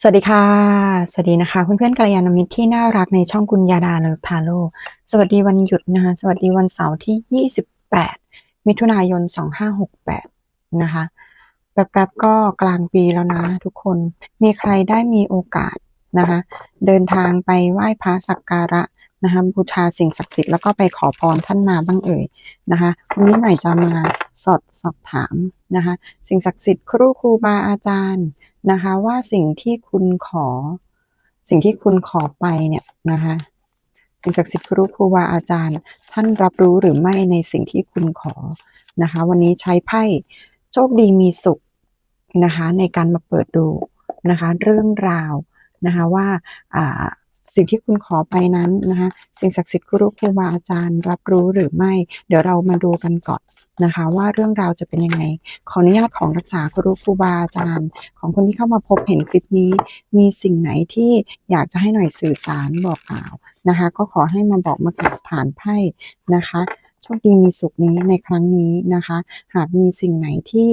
สวัสดีค่ะ สวัสดีนะคะเพื่อนๆกัลยาณมิตรที่น่ารักในช่องกุญญาดาเลิฟทาโร่สวัสดีวันหยุดนะคะสวัสดีวันเสาร์ที่ 28 มิถุนายน 2568 นะคะแป๊บๆก็กลางปีแล้วนะทุกคนมีใครได้มีโอกาสนะคะเดินทางไปไหว้พระสักการะนะคะบูชาสิ่งศักดิ์สิทธิ์แล้วก็ไปขอพรท่านมาบ้างเอ่ยนะคะวันนี้หน่อยจะมาสอดสอบถามนะคะสิ่งศักดิ์สิทธิ์ครูครูบาอาจารย์ นะคะว่าสิ่งที่คุณขอ สิ่งที่คุณขอไปเนี่ยนะคะสิ่งศักดิ์สิทธิ์ครูครูบาอาจารย์ ท่านรับรู้หรือไม่ในสิ่งที่คุณขอนะคะ วันนี้ใช้ไพ่โชคดีมีสุขนะคะในการมาเปิดดูนะคะ เรื่องราวนะคะว่าอ่า สิ่งที่คุณขอไปนั้นนะคะสิ่งศักดิ์สิทธิ์ครูครูบาอาจารย์รับรู้หรือไม่ เดี๋ยวเรามาดูกันก่อนนะคะ ว่าเรื่องราวจะเป็นยังไง ขออนุญาตของรักษาครูครูบาอาจารย์ ของคนที่เข้ามาพบเห็นคลิปนี้ มีสิ่งไหนที่อยากจะให้หน่อยสื่อสารบอกกล่าวนะคะ ก็ขอให้มาบอกมากลับผ่านไพ่นะคะ ชคดีมีสุขนี้ในครั้งนี้นะคะ หากมีสิ่งไหนที่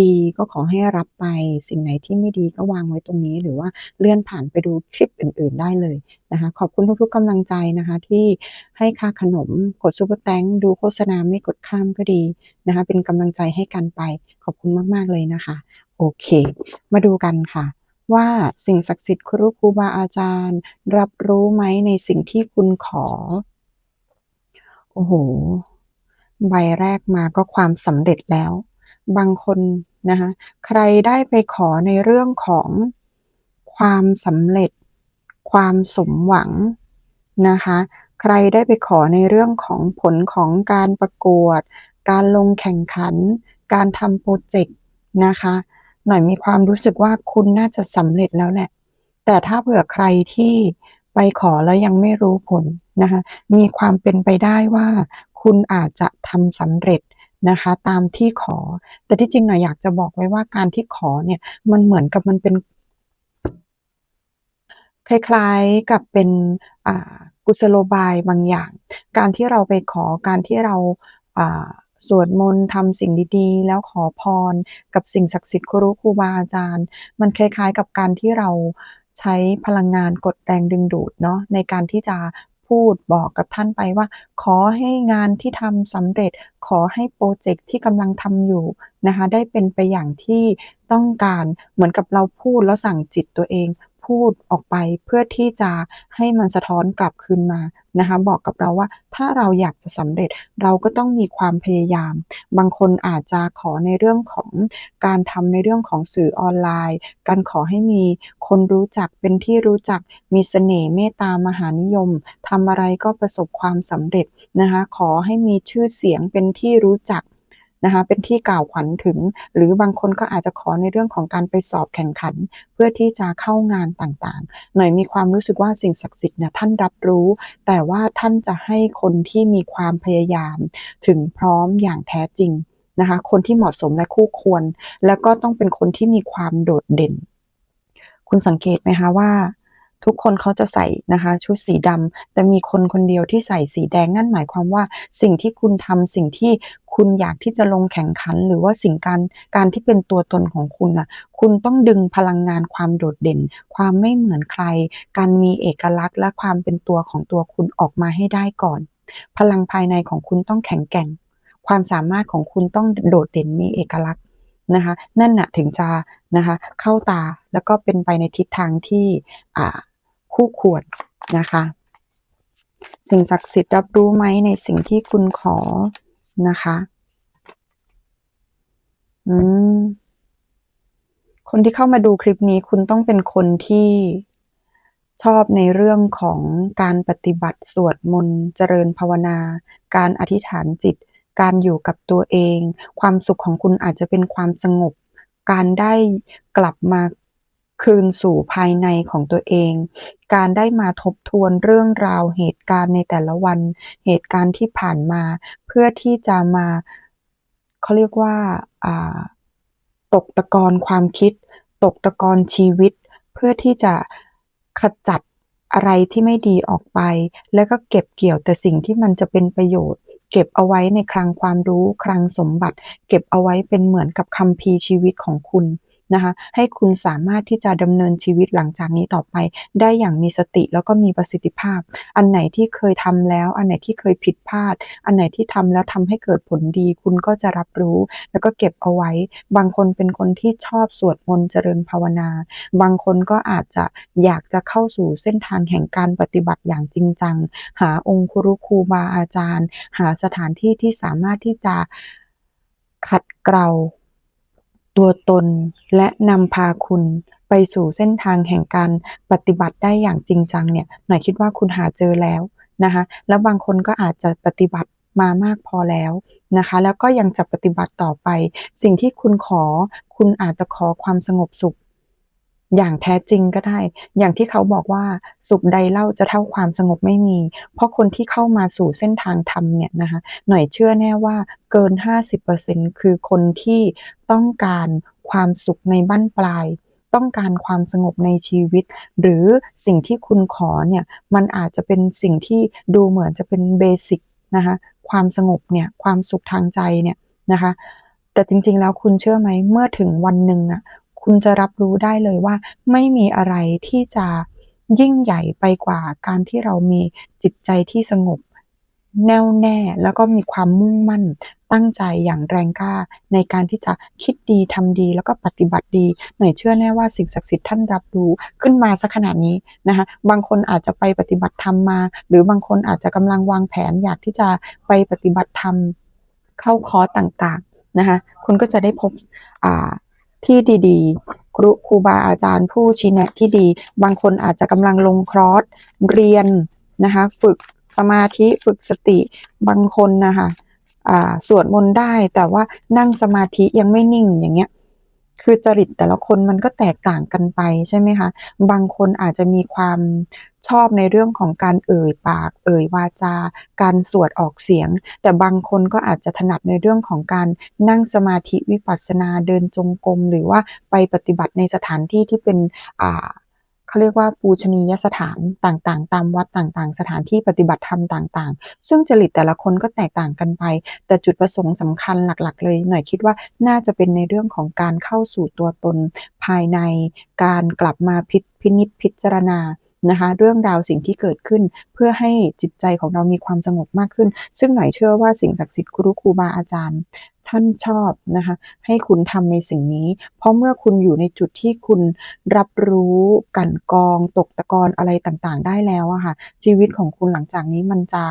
ดีก็ขอให้รับไป สิ่งไหนที่ไม่ดีก็วางไว้ตรงนี้ หรือว่าเลื่อนผ่านไปดูคลิปอื่น ๆ ได้เลยนะคะ ขอบคุณทุกๆกำลังใจนะคะ ที่ให้ค่าขนมกดซูเปอร์แตงดูโฆษณาไม่กดข้ามก็ดีนะคะ เป็นกำลังใจให้กันไป ขอบคุณมากๆเลยนะคะ โอเค มาดูกันค่ะว่าสิ่งศักดิ์สิทธิ์ครูครูบาอาจารย์ รับรู้ไหมในสิ่งที่คุณขอ โอ้โห ใบแรกมาก็ความสำเร็จแล้ว บางคนนะคะใครได้ไปขอในเรื่องของความสำเร็จ ความสมหวังนะคะใครได้ไปขอในเรื่องของผลของการประกวด การลงแข่งขัน การทำโปรเจกต์นะคะ หน่อยมีความรู้สึกว่าคุณน่าจะสำเร็จแล้วแหละ แต่ถ้าเผื่อใครที่ไปขอแล้วยังไม่รู้ผลนะคะ มีความเป็นไปได้ว่า คุณอาจจะทำสำเร็จนะคะ ตามที่ขอ แต่ที่จริงหน่อยอยากจะบอกไว้ว่าการที่ขอเนี่ยมันเหมือนกับมันเป็น คล้ายๆกับเป็นอ่ากุศโลบายบางอย่าง การที่เราไปขอการที่เราอ่าสวดมนต์ทำสิ่งดีๆ แล้วขอพรกับสิ่งศักดิ์สิทธิ์ครูครูบาอาจารย์ มันคล้ายๆ กับการที่เราใช้พลังงานกดแรงดึงดูดเนาะในการที่จะ พูดบอกกับท่านไปว่า ขอให้งานที่ทำสำเร็จ ขอให้โปรเจกต์ที่กำลังทำอยู่นะคะ ได้เป็นไปอย่างที่ต้องการเหมือนกับเราพูดแล้วสั่งจิตตัวเอง พูดออกไปเพื่อที่จะให้มันสะท้อนกลับคืนมานะคะบอกกับเราว่าถ้าเราอยากจะสำเร็จเราก็ต้องมีความพยายาม บางคนอาจจะขอในเรื่องของการทำในเรื่องของสื่อออนไลน์ การขอให้มีคนรู้จักเป็นที่รู้จักมีเสน่ห์เมตตามหานิยมทำอะไรก็ประสบความสำเร็จนะคะขอให้มีชื่อเสียงเป็นที่รู้จัก นะคะเป็นที่กล่าวขวัญถึง หรือบางคนก็อาจจะขอในเรื่องของการไปสอบแข่งขัน เพื่อที่จะเข้างานต่างๆ หน่อยมีความรู้สึกว่าสิ่งศักดิ์สิทธิ์เนี่ยท่านรับรู้ แต่ว่าท่านจะให้คนที่มีความพยายาม ถึงพร้อมอย่างแท้จริงนะคะคนที่เหมาะสมและคู่ควร แล้วก็ต้องเป็นคนที่มีความโดดเด่น คุณสังเกตไหมคะว่า ทุกคนเขาจะใส่นะคะชุดสีดำแต่มีคนคนเดียวที่ใส่สีแดงนั่นหมายความว่าสิ่งที่คุณทำสิ่งที่คุณอยากที่จะลงแข่งขัน หรือว่าสิ่งการการที่เป็นตัวตนของคุณนะคุณต้องดึงพลังงานความโดดเด่น ความไม่เหมือนใคร การมีเอกลักษณ์และความเป็นตัวของตัวคุณออกมาให้ได้ก่อน พลังภายในของคุณต้องแข็งแกร่ง ความสามารถของคุณต้องโดดเด่นมีเอกลักษณ์นะคะนั่นน่ะถึงจะนะคะเข้าตาแล้วก็เป็นไปในทิศทางที่อ่า คู่ควรนะคะ สิ่งศักดิ์สิทธิ์รับรู้ไหมในสิ่งที่คุณขอนะคะ อืม คนที่เข้ามาดูคลิปนี้คุณต้องเป็นคนที่ชอบในเรื่องของการปฏิบัติสวดมนต์เจริญภาวนา การอธิษฐานจิต การอยู่กับตัวเอง ความสุขของคุณอาจจะเป็นความสงบ การได้กลับมา คืนสู่ภายในของตัวเอง การได้มาทบทวนเรื่องราวเหตุการณ์ในแต่ละวัน เหตุการณ์ที่ผ่านมา เพื่อที่จะมาเขาเรียกว่าตกตะกอนความคิด ตกตะกอนชีวิต เพื่อที่จะขจัดอะไรที่ไม่ดีออกไป แล้วก็เก็บเกี่ยวแต่สิ่งที่มันจะเป็นประโยชน์ เก็บเอาไว้ในคลังความรู้คลังสมบัติ เก็บเอาไว้เป็นเหมือนกับคัมภีร์ชีวิตของคุณ นะคะให้คุณสามารถที่จะดำเนินชีวิตหลังจากนี้ต่อไป ได้อย่างมีสติแล้วก็มีประสิทธิภาพ อันไหนที่เคยทำแล้ว อันไหนที่เคยผิดพลาด อันไหนที่ทำแล้วทำให้เกิดผลดี คุณก็จะรับรู้ แล้วก็เก็บเอาไว้ บางคนเป็นคนที่ชอบสวดมนต์เจริญภาวนา บางคนก็อาจจะอยากจะเข้าสู่เส้นทางแห่งการปฏิบัติอย่างจริงจัง หาองค์ครูครูบาอาจารย์ หาสถานที่ที่สามารถที่จะขัดเกลา ตัวตน และนำพาคุณไปสู่เส้นทางแห่งการปฏิบัติได้อย่างจริงจังเนี่ยหน่อยคิดว่าคุณหาเจอแล้วนะคะแล้วบางคนก็อาจจะปฏิบัติมามากพอแล้วนะคะแล้วก็ยังจะปฏิบัติต่อไป สิ่งที่คุณขอคุณอาจจะขอความสงบสุข อย่างแท้จริงก็ได้ อย่างที่เขาบอกว่าสุขใดเล่าจะเท่าความสงบไม่มี เพราะคนที่เข้ามาสู่เส้นทางธรรมเนี่ยนะคะ หน่อยเชื่อแน่ว่าเกิน 50%คือคนที่ต้องการความสุขในบั้นปลาย ต้องการความสงบในชีวิต หรือสิ่งที่คุณขอเนี่ยมันอาจจะเป็นสิ่งที่ดูเหมือนจะเป็นเบสิกนะคะความสงบเนี่ยความสุขทางใจเนี่ยนะคะแต่จริงๆ แล้วคุณเชื่อไหมเมื่อถึงวันหนึ่งอะ คุณจะรับรู้ได้เลยว่า ไม่มีอะไรที่จะยิ่งใหญ่ไปกว่าการที่เรามีจิตใจที่สงบ แน่วแน่แล้วก็มีความมุ่งมั่นตั้งใจอย่างแรงกล้า ในการที่จะคิดดีทำดีแล้วก็ปฏิบัติดีหน่อยเชื่อแน่ว่าสิ่งศักดิ์สิทธิ์ท่านรับรู้ขึ้นมาสักขนาดนี้นะคะบางคนอาจจะไปปฏิบัติธรรมมา หรือบางคนอาจจะกำลังวางแผนอยากที่จะไปปฏิบัติธรรมเข้าคอร์สต่างๆนะคะคุณก็จะได้พบอ่า ที่ดีๆ ครูครูบาอาจารย์ผู้ชี้แนะที่ดี บางคนอาจจะกำลังลงครอสเรียนนะคะฝึกสมาธิฝึกสติบางคนนะคะะสวดมนต์ได้แต่ว่านั่งสมาธิยังไม่นิ่งอย่างเงี้ย คือจริตแต่ละคนมันก็แตกต่างกันไปใช่ไหมคะ บางคนอาจจะมีความชอบในเรื่องของการเอ่ยปาก เอ่ยวาจา การสวดออกเสียง แต่บางคนก็อาจจะถนัดในเรื่องของการนั่งสมาธิวิปัสสนาเดินจงกรมหรือว่าไปปฏิบัติในสถานที่ที่เป็นอ่า เขาเรียกว่าปูชนียสถานต่างๆ ตามวัดต่างๆ สถานที่ปฏิบัติธรรมต่างๆ ซึ่งจริตแต่ละคนก็แตกต่างกันไป แต่จุดประสงค์สำคัญหลักๆ เลย หน่อยคิดว่าน่าจะเป็นในเรื่องของการเข้าสู่ตัวตนภายใน การกลับมาพิพนิจพิจารณานะคะเรื่องราวสิ่งที่เกิดขึ้นเพื่อให้จิตใจของเรามีความสงบมากขึ้น ซึ่งหน่อยเชื่อว่าสิ่งศักดิ์สิทธิ์ครูครูบาอาจารย์ ท่านชอบนะคะ ให้คุณทำในสิ่งนี้ เพราะเมื่อคุณอยู่ในจุดที่คุณรับรู้กันกอง ตกตะกอนอะไรต่างๆ ได้แล้วอะค่ะ ชีวิตของคุณหลังจากนี้มันจะ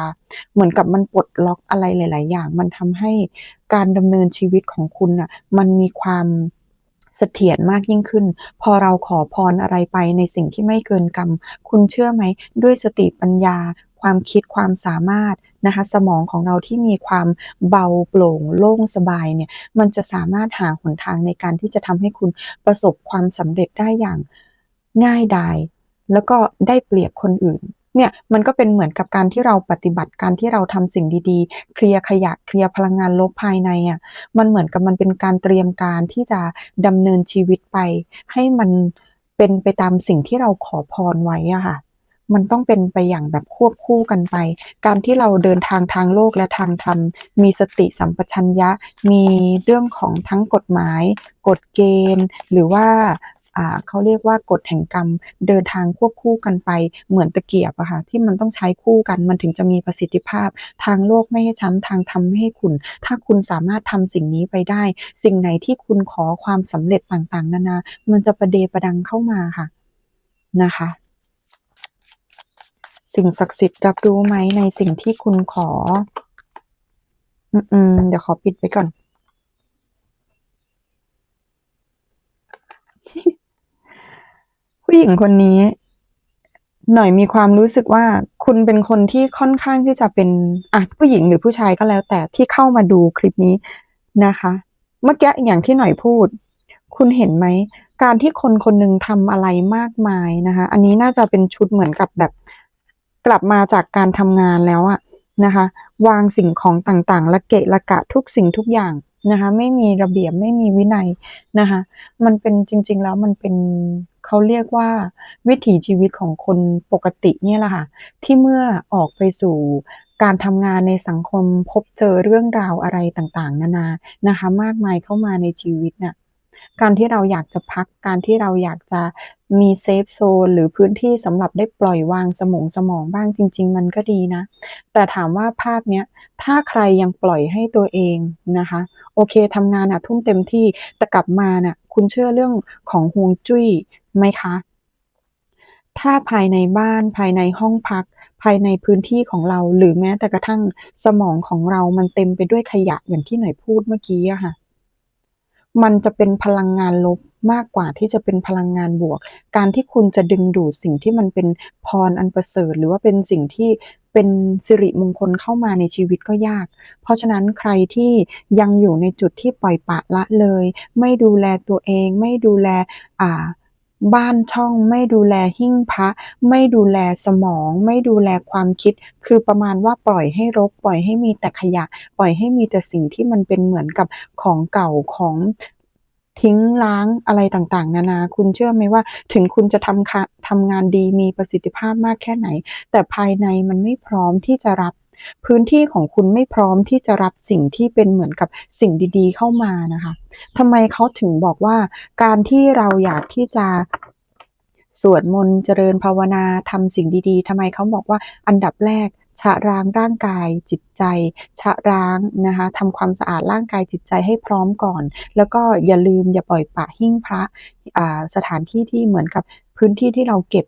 เหมือนกับมันปลดล็อกอะไรหลาย ๆ อย่าง มันทำให้การดำเนินชีวิตของคุณอะมันมีความเสถียรมากยิ่งขึ้น พอเราขอพรอะไรไปในสิ่งที่ไม่เกินกรรม คุณเชื่อไหม ด้วยสติปัญญา ความคิดความสามารถนะคะสมองของเราที่มีความเบาโปร่งโล่งสบายเนี่ยมันจะสามารถหาหนทางในการที่จะทำให้คุณประสบความสำเร็จได้อย่างง่ายดายแล้วก็ได้เปรียบคนอื่นเนี่ยมันก็เป็นเหมือนกับการที่เราปฏิบัติการที่เราทำสิ่งดีๆ เคลียร์ขยะเคลียร์พลังงานลบภายในอะมันเหมือนกับมันเป็นการเตรียมการที่จะดำเนินชีวิตไป ให้มันเป็นไปตามสิ่งที่เราขอพรไว้อะค่ะ มันต้องเป็นไปอย่างแบบควบคู่กันไป การที่เราเดินทางทางโลกและทางธรรม มีสติสัมปชัญญะ มีเรื่องของทั้งกฎหมาย กฎเกณฑ์ หรือว่าอ่าเขาเรียกว่ากฎแห่งกรรมเดินทางควบคู่กันไปเหมือนตะเกียบอะค่ะที่มันต้องใช้คู่กันมันถึงจะมีประสิทธิภาพ ทางโลกไม่ให้ช้ำทางธรรมไม่ให้ขุนถ้าคุณสามารถทำสิ่งนี้ไปได้ สิ่งไหนที่คุณขอความสำเร็จต่างๆ นานา มันจะประเดประดังเข้ามาค่ะนะคะ สิ่งศักดิ์สิทธิ์รับรู้ไหมในสิ่งที่คุณขอ อืมเดี๋ยวขอปิดไว้ก่อน ผู้หญิงคนนี้ หน่อยมีความรู้สึกว่า คุณเป็นคนที่ค่อนข้างที่จะเป็นอะผู้หญิงหรือผู้ชายก็แล้ว แต่ที่เข้ามาดูคลิปนี้นะคะ เมื่อกี้อย่างที่หน่อยพูด คุณเห็นไหมการที่คนคนหนึ่งทำอะไรมากมายนะคะ อันนี้น่าจะเป็นชุดเหมือนกับแบบ กลับมาจากการทำงานแล้วอะนะคะ วางสิ่งของต่างๆ ละเกะละกะทุกสิ่งทุกอย่างนะคะ ไม่มีระเบียบไม่มีวินัยนะคะ มันเป็นจริง ๆ แล้วมันเป็นเขาเรียกว่าวิถีชีวิตของคนปกติเนี่ยแหละค่ะ ที่เมื่อออกไปสู่การทำงานในสังคมพบเจอเรื่องราวอะไรต่างๆ นานานะคะ มากมายเข้ามาในชีวิตน่ะการที่เราอยากจะพักการที่เราอยากจะ มีเซฟโซนหรือพื้นที่สำหรับได้ปล่อยวางสมองสมองบ้างจริง ๆ มันก็ดีนะ แต่ถามว่าภาพเนี้ยถ้าใครยังปล่อยให้ตัวเองนะคะ โอเคทำงานอะทุ่มเต็มที่แต่กลับมาน่ะคุณเชื่อเรื่องของฮวงจุ้ยไหมคะ ถ้าภายในบ้านภายในห้องพักภายในพื้นที่ของเราหรือแม้แต่กระทั่งสมองของเรามันเต็มไปด้วยขยะอย่างที่หน่อยพูดเมื่อกี้อะค่ะ มันจะเป็นพลังงานลบมากกว่าที่จะเป็นพลังงานบวก การที่คุณจะดึงดูดสิ่งที่มันเป็นพรอันประเสริฐ หรือว่าเป็นสิ่งที่เป็นสิริมงคลเข้ามาในชีวิตก็ยาก เพราะฉะนั้นใครที่ยังอยู่ในจุดที่ปล่อยปะละเลย ไม่ดูแลตัวเอง ไม่ดูแลอ่า บ้านช่องไม่ดูแลหิ้งพระ ไม่ดูแลสมอง ไม่ดูแลความคิด คือประมาณว่าปล่อยให้รก ปล่อยให้มีแต่ขยะ ปล่อยให้มีแต่สิ่งที่มันเป็นเหมือนกับของเก่าของทิ้งล้างอะไรต่างๆ นานา คุณเชื่อไหมว่า ถึงคุณจะทำคะทำงานดีมีประสิทธิภาพมากแค่ไหน แต่ภายในมันไม่พร้อมที่จะรับ พื้นที่ของคุณไม่พร้อมที่จะรับสิ่งที่เป็นเหมือนกับสิ่งดี ๆ เข้ามานะคะทำไมเขาถึงบอกว่า การที่เราอยากที่จะสวดมนต์เจริญภาวนาทำสิ่งดี ๆทำไมเขาบอกว่าอันดับแรกชะล้างร่างกายจิตใจชะล้างนะคะทำความสะอาดร่างกายจิตใจให้พร้อมก่อน แล้วก็อย่าลืมอย่าปล่อยปะหิ้งพระสถานที่ที่เหมือนกับพื้นที่ที่เราเก็บ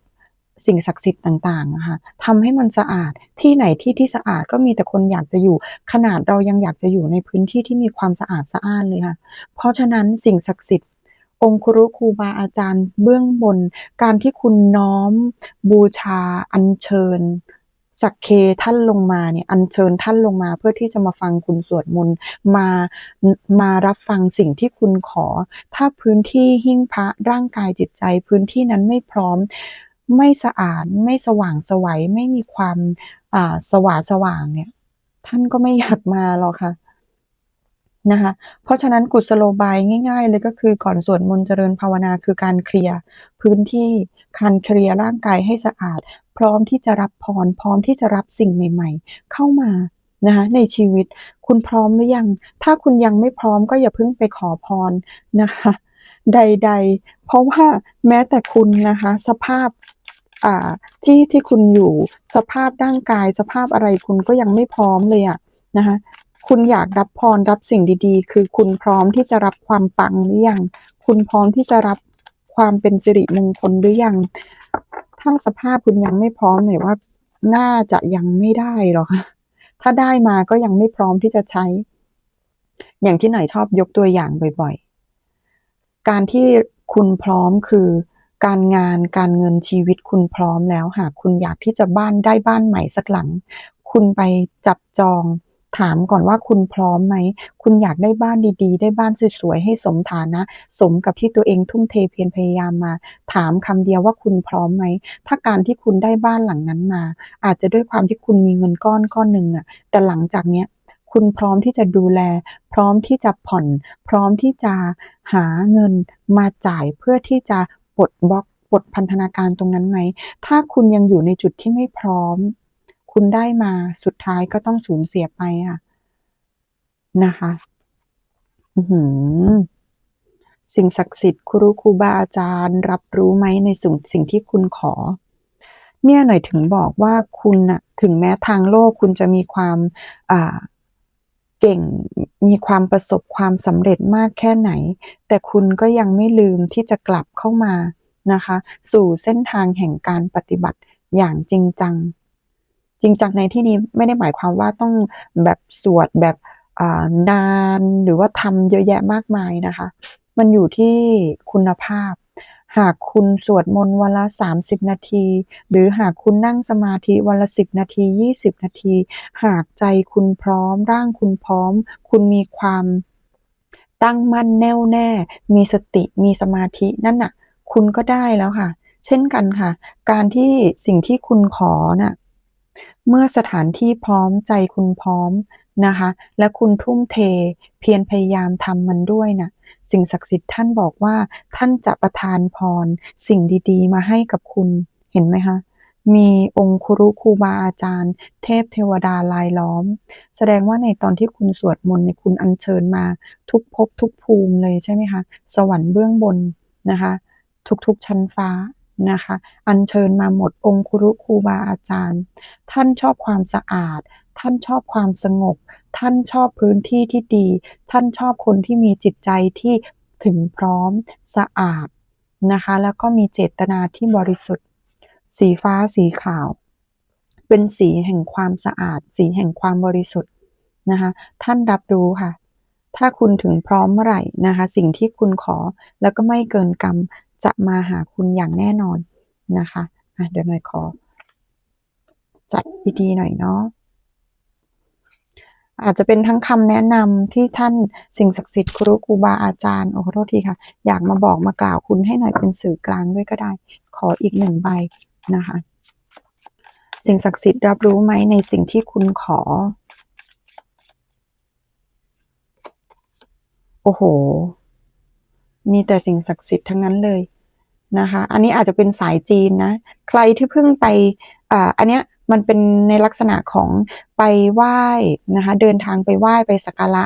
สิ่งศักดิ์สิทธิ์ต่างๆนะคะทำให้มันสะอาดที่ไหนที่ที่สะอาดก็มีแต่คนอยากจะอยู่ ขนาดเรายังอยากจะอยู่ในพื้นที่ที่มีความสะอาดสะอ้านเลยค่ะ เพราะฉะนั้นสิ่งศักดิ์สิทธิ์องคุรุครูบาอาจารย์เบื้องบน การที่คุณน้อม บูชา อัญเชิญสักเคท่านลงมาเนี่ยอัญเชิญท่านลงมาเพื่อที่จะมาฟังคุณสวดมนต์มามารับฟังสิ่งที่คุณขอ ถ้าพื้นที่หิ้งพระร่างกายจิตใจ พื้นที่นั้นไม่พร้อม ไม่สะอาดไม่สว่างสวัยไม่มีความสว่างสว่างเนี่ย ท่านก็ไม่อยากมาหรอกค่ะนะคะเพราะฉะนั้นกุศโลบายง่ายๆเลยก็คือก่อนสวดมนต์เจริญภาวนาคือการเคลียร์พื้นที่การเคลียร์ร่างกายให้สะอาด พร้อมที่จะรับพร พร้อมที่จะรับสิ่งใหม่ ๆ เข้ามานะคะในชีวิตคุณพร้อมหรือยัง ถ้าคุณยังไม่พร้อมก็อย่าเพิ่งไปขอพรนะคะ ใด ๆ เพราะว่าแม้แต่คุณนะคะ สภาพ อ่าที่ที่คุณอยู่สภาพร่างกายสภาพอะไรคุณก็ยังไม่พร้อมเลยอะนะคะคุณอยากรับพรรับสิ่งดีๆ คือคุณพร้อมที่จะรับความปังหรือยัง คุณพร้อมที่จะรับความเป็นสิริมงคลหรือยัง ถ้าสภาพคุณยังไม่พร้อมหน่อยว่าน่าจะยังไม่ได้หรอกค่ะถ้าได้มาก็ยังไม่พร้อมที่จะใช้ อย่างที่หน่อยชอบยกตัวอย่างบ่อย ๆ การที่คุณพร้อมคือ การงานการเงินชีวิตคุณพร้อมแล้ว หากคุณอยากที่จะบ้านได้บ้านใหม่สักหลัง คุณไปจับจองถามก่อนว่าคุณพร้อมไหม คุณอยากได้บ้านดีๆ ได้บ้านสวยๆ ให้สมฐานะ สมกับที่ตัวเองทุ่มเทเพียรพยายามมา ถามคำเดียวว่าคุณพร้อมไหม ถ้าการที่คุณได้บ้านหลังนั้นมา อาจจะด้วยความที่คุณมีเงินก้อนก้อนหนึ่งอะแต่หลังจากเนี้ยคุณพร้อมที่จะดูแล พร้อมที่จะผ่อน พร้อมที่จะหาเงินมาจ่ายเพื่อที่จะ ปลดบล็อกปลดพันธนาการตรงนั้นไหม ถ้าคุณยังอยู่ในจุดที่ไม่พร้อม คุณได้มาสุดท้ายก็ต้องสูญเสียไปค่ะนะคะสิ่งศักดิ์สิทธิ์ครูครูบาอาจารย์ รับรู้ไหมในสิ่งสิ่งที่คุณขอ เนี่ยหน่อยถึงบอกว่าคุณน่ะถึงแม้ทางโลกคุณจะมีความอ่า เก่งมีความประสบความสำเร็จมากแค่ไหน แต่คุณก็ยังไม่ลืมที่จะกลับเข้ามานะคะ สู่เส้นทางแห่งการปฏิบัติอย่างจริงจัง จริงจังในที่นี้ไม่ได้หมายความว่าต้องแบบสวดแบบนานหรือว่าทำเยอะแยะมากมายนะคะ มันอยู่ที่คุณภาพ หากคุณสวดมนต์วันละ 30 นาที หรือหากคุณนั่งสมาธิวันละ 10 นาที 20 นาที หากใจคุณพร้อม ร่างคุณพร้อม คุณมีความตั้งมั่นแน่วแน่ มีสติมีสมาธินั่นน่ะ คุณก็ได้แล้วค่ะ เช่นกันค่ะ การที่สิ่งที่คุณขอน่ะเมื่อสถานที่พร้อมใจคุณพร้อมนะคะ และคุณทุ่มเทเพียรพยายามทำมันด้วยน่ะ สิ่งศักดิ์สิทธิ์ท่านบอกว่าท่านจะประทานพร สิ่งดีๆ มาให้กับคุณเห็นไหมคะมีองค์ครุครูบาอาจารย์ เทพเทวดาลายล้อม แสดงว่าในตอนที่คุณสวดมนต์เนี่ยคุณอัญเชิญมาทุกภพทุกภูมิเลยใช่ไหมคะ สวรรค์เบื้องบนนะคะ ทุกๆชั้นฟ้านะคะ อัญเชิญมาหมดองค์ครุครูบาอาจารย์ ท่านชอบความสะอาด ท่านชอบความสงบ ท่านชอบพื้นที่ที่ดี ท่านชอบคนที่มีจิตใจที่ถึงพร้อมสะอาดนะคะ แล้วก็มีเจตนาที่บริสุทธิ์ สีฟ้าสีขาว เป็นสีแห่งความสะอาด สีแห่งความบริสุทธิ์นะคะ ท่านรับรู้ค่ะ ถ้าคุณถึงพร้อมเมื่อไหร่นะคะ สิ่งที่คุณขอแล้วก็ไม่เกินกรรมจะมาหาคุณอย่างแน่นอนนะคะะเดี๋ยวหน่อยขอ จัดพิธีหน่อยเนาะ อาจจะเป็นทั้งคำแนะนำที่ท่านสิ่งศักดิ์สิทธิ์ครูครูบาอาจารย์โอ้ขอโทษทีค่ะ อยากมาบอกมากล่าวคุณให้หน่อยเป็นสื่อกลางด้วยก็ได้ ขออีกหนึ่งใบนะคะ สิ่งศักดิ์สิทธิ์รับรู้ไหมในสิ่งที่คุณขอ โอ้โห มีแต่สิ่งศักดิ์สิทธิ์ทั้งนั้นเลยนะคะ อันนี้อาจจะเป็นสายจีนนะ ใครที่เพิ่งไปอ่าอันเนี้ย มันเป็นในลักษณะของไปไหว้นะคะเดินทางไปไหว้ไปสักการะ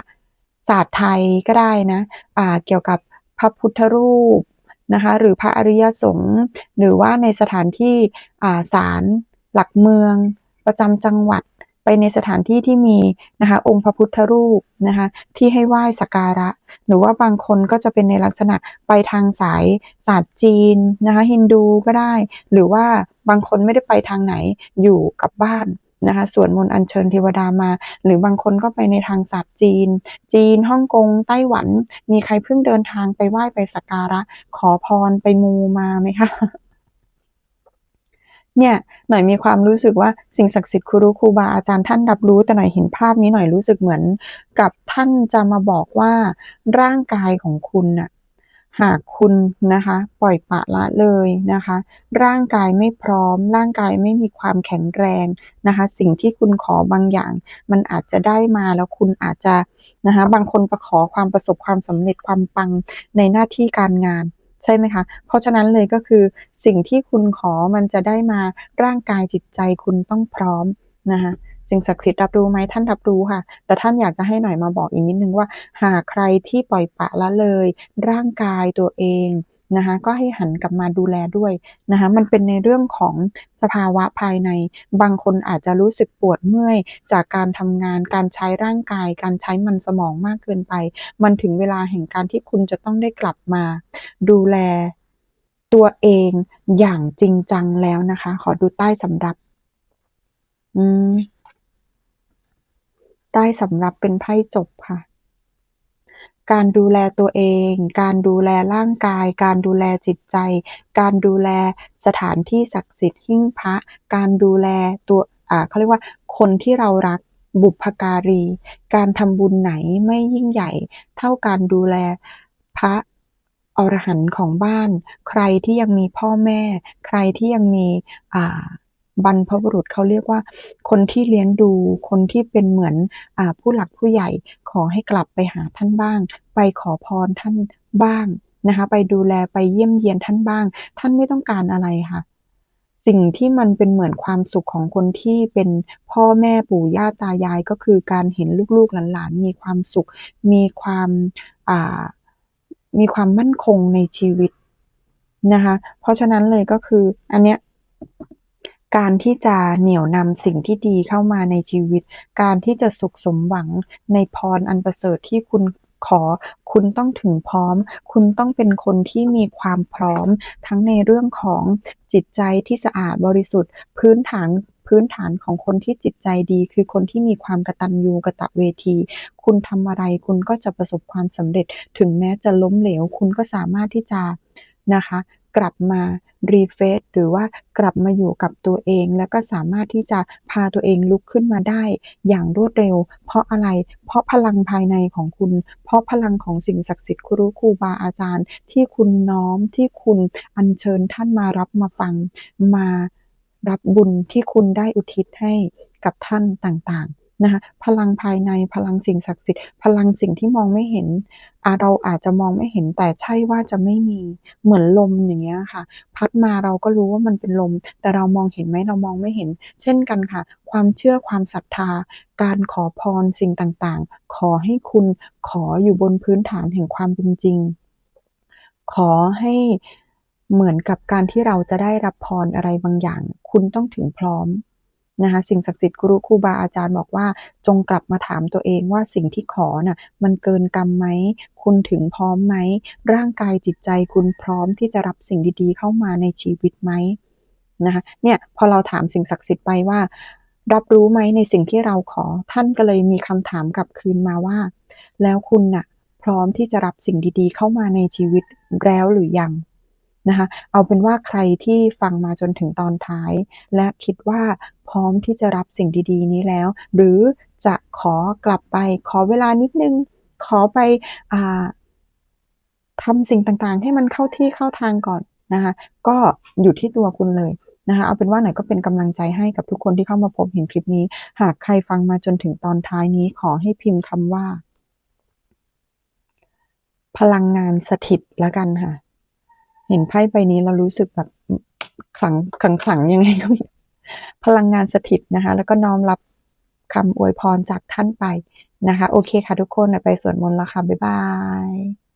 ศาสตร์ไทยก็ได้นะอ่าเกี่ยวกับพระพุทธรูปนะคะหรือพระอริยสงฆ์หรือว่าในสถานที่อ่าศาลหลักเมือง ประจำจังหวัด ไปในสถานที่ที่มีนะคะองค์พระพุทธรูปนะคะที่ให้ไหว้สักการะ หรือว่าบางคนก็จะเป็นในลักษณะไปทางสายศาสตร์จีนนะคะฮินดูก็ได้ หรือว่าบางคนไม่ได้ไปทางไหนอยู่กับบ้านนะคะสวดมนต์อัญเชิญเทวดามา หรือบางคนก็ไปในทางศาสตร์จีน จีนฮ่องกงไต้หวัน มีใครเพิ่งเดินทางไปไหว้ไปสักการะ ขอพรไปมูมาไหมคะ เนี่ยหน่อยมีความรู้สึกว่าสิ่งศักดิ์สิทธิ์ครูครูบาอาจารย์ท่านรับรู้แต่หน่อยเห็นภาพนี้หน่อยรู้สึกเหมือน กับท่านจะมาบอกว่าร่างกายของคุณน่ะหากคุณนะคะ ปล่อยปะละเลยนะคะ ร่างกายไม่พร้อม ร่างกายไม่มีความแข็งแรงนะคะ สิ่งที่คุณขอบางอย่าง มันอาจจะได้มาแล้วคุณอาจจะนะคะ บางคนประขอความประสบความสำเร็จความปังในหน้าที่การงาน ช่ไหมคะ เพราะฉะนั้นเลยก็คือสิ่งที่คุณขอมันจะได้มาร่างกายจิตใจคุณต้องพร้อมนะคะสิ่งศักดิ์สิทธิ์รับรู้ไหมท่านรับรู้ค่ะ แต่ท่านอยากจะให้หน่อยมาบอกอีกนิดนึงว่า หากใครที่ปล่อยปะละเลย ร่างกายตัวเอง นะคะก็ให้หันกลับมาดูแลด้วยนะคะมันเป็นในเรื่องของสภาวะภายใน บางคนอาจจะรู้สึกปวดเมื่อย จากการทำงานการใช้ร่างกาย การใช้มันสมองมากเกินไป มันถึงเวลาแห่งการที่คุณจะต้องได้กลับมา ดูแลตัวเองอย่างจริงจังแล้วนะคะ ขอดูใต้สำรับ อืม ใต้สำรับเป็นไพ่จบค่ะ การดูแลตัวเอง การดูแลร่างกาย การดูแลจิตใจ การดูแลสถานที่ศักดิ์สิทธิ์หิ้งพระ การดูแลตัวเขาเรียกว่าคนที่เรารักบุพการี การทำบุญไหนไม่ยิ่งใหญ่ เท่าการดูแลพระอรหันต์ของบ้าน ใครที่ยังมีพ่อแม่ ใครที่ยังมีอ่า บรรพบุรุษเขาเรียกว่า คนที่เลี้ยงดู คนที่เป็นเหมือนอผู้หลักผู้ใหญ่ขอให้กลับไปหาท่านบ้าง ไปขอพรท่านบ้างนะคะ ไปดูแลไปเยี่ยมเยียนท่านบ้าง ท่านไม่ต้องการอะไรค่ะ สิ่งที่มันเป็นเหมือนความสุขของคนที่เป็นพ่อแม่ปู่ย่าตายายก็คือการเห็นลูกๆหลานๆมีความสุข มีความอ่ามีความมั่นคงในชีวิตนะคะ เพราะฉะนั้นเลยก็คืออันเนี้ย การที่จะเหนี่ยวนำสิ่งที่ดีเข้ามาในชีวิต การที่จะสุขสมหวังในพรอันประเสริฐที่คุณขอคุณต้องถึงพร้อม คุณต้องเป็นคนที่มีความพร้อม ทั้งในเรื่องของจิตใจที่สะอาดบริสุทธิ์ พื้นฐานพื้นฐานของคนที่จิตใจดี คือคนที่มีความกตัญญูกะตะเวที คุณทำอะไรคุณก็จะประสบความสำเร็จ ถึงแม้จะล้มเหลว คุณก็สามารถที่จะ นะคะ กลับมารีเฟซหรือว่ากลับมาอยู่กับตัวเอง แล้วก็สามารถที่จะพาตัวเองลุกขึ้นมาได้อย่างรวดเร็ว เพราะอะไร เพราะพลังภายในของคุณ เพราะพลังของสิ่งศักดิ์สิทธิ์ครูครูบาอาจารย์ ที่คุณน้อมที่คุณอัญเชิญท่านมารับมาฟังมารับบุญที่คุณได้อุทิศให้กับท่านต่างๆ นะคะพลังภายในพลังสิ่งศักดิ์สิทธิ์ พลังสิ่งที่มองไม่เห็นเราอาจจะมองไม่เห็นแต่ใช่ว่าจะไม่มีเหมือนลมอย่างเงี้ยค่ะ พัดมาเราก็รู้ว่ามันเป็นลม แต่เรามองเห็นไหมเรามองไม่เห็น เช่นกันค่ะ ความเชื่อความศรัทธา การขอพรสิ่งต่างๆ ขอให้คุณขออยู่บนพื้นฐานแห่งความเป็นจริง ขอให้เหมือนกับการที่เราจะได้รับพรอะไรบางอย่าง คุณต้องถึงพร้อม นะคะสิ่งศักดิ์สิทธิ์ครูครูบาอาจารย์บอกว่า จงกลับมาถามตัวเองว่าสิ่งที่ขอน่ะมันเกินกรรมไหมคุณถึงพร้อมไหม ร่างกายจิตใจคุณพร้อมที่จะรับสิ่งดีๆ เข้ามาในชีวิตไหมนะคะเนี่ยพอเราถามสิ่งศักดิ์สิทธิ์ไปว่า รับรู้ไหมในสิ่งที่เราขอ ท่านก็เลยมีคำถามกลับคืนมาว่า แล้วคุณน่ะพร้อมที่จะรับสิ่งดีๆ เข้ามาในชีวิตแล้วหรือยังนะคะเอาเป็นว่าใครที่ฟังมาจนถึงตอนท้าย และคิดว่า พร้อมที่จะรับสิ่งดีๆ นี้แล้ว หรือจะขอกลับไปขอเวลานิดนึง ขอไปอทำสิ่งต่างๆ ให้มันเข้าที่เข้าทางก่อนนะคะก็อยู่ที่ตัวคุณเลยนะคะเอาเป็นว่าไหนก็เป็นกำลังใจให้กับทุกคนที่เข้ามาพบเห็นคลิปนี้ หากใครฟังมาจนถึงตอนท้ายนี้ขอให้พิมพ์คำว่า พลังงานสถิตแล้วกันค่ะ เห็นไพ่ใบนี้เรารู้สึกแบบขลังขลังขลังยังไงก็ไม่ พลังงานสถิตนะคะแล้วก็น้อมรับคำอวยพรจากท่านไปนะคะ โอเคค่ะทุกคนไปสวดมนต์แล้วค่ะ บ๊ายบาย